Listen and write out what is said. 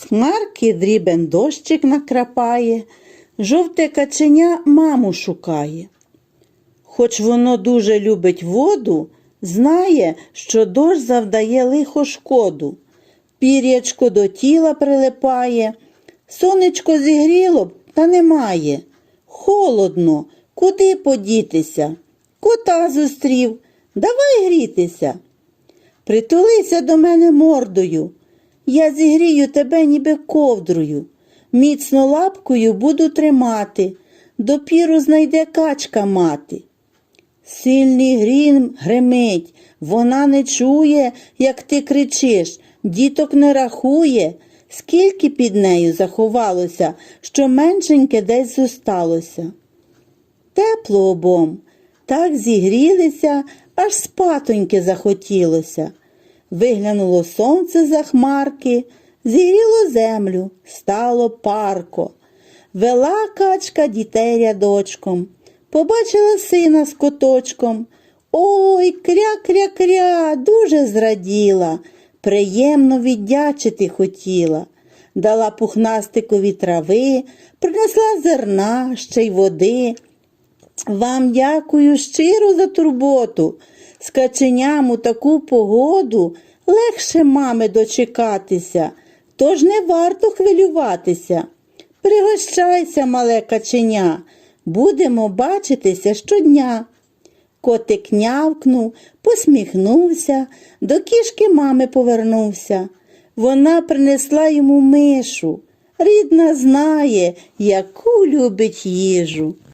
Хмарки дрібен дощик накрапає, жовте каченя маму шукає. Хоч воно дуже любить воду, знає, що дощ завдає лихо шкоду. Пір'ячко до тіла прилипає, сонечко зігріло б, та немає. Холодно, куди подітися? Кота зустрів, давай грітися. Притулися до мене мордою, я зігрію тебе ніби ковдрою, міцно лапкою буду тримати, допіру знайде качка мати. Сильний грім гримить, вона не чує, як ти кричиш, діток не рахує, скільки під нею заховалося, що меншеньке десь зосталося. Тепло обом, так зігрілися, аж спатоньки захотілося. Виглянуло сонце за хмарки, зігріло землю, стало парко. Вела качка дітей рядочком, побачила сина з коточком. Ой, кря-кря-кря, дуже зраділа, приємно віддячити хотіла. Дала пухнастикові трави, принесла зерна, ще й води. Вам дякую щиро за турботу. З у таку погоду легше мами дочекатися, тож не варто хвилюватися. Пригощайся, мале каченя, будемо бачитися щодня. Котик нявкнув, посміхнувся, до кішки мами повернувся. Вона принесла йому мишу. Рідна знає, яку любить їжу.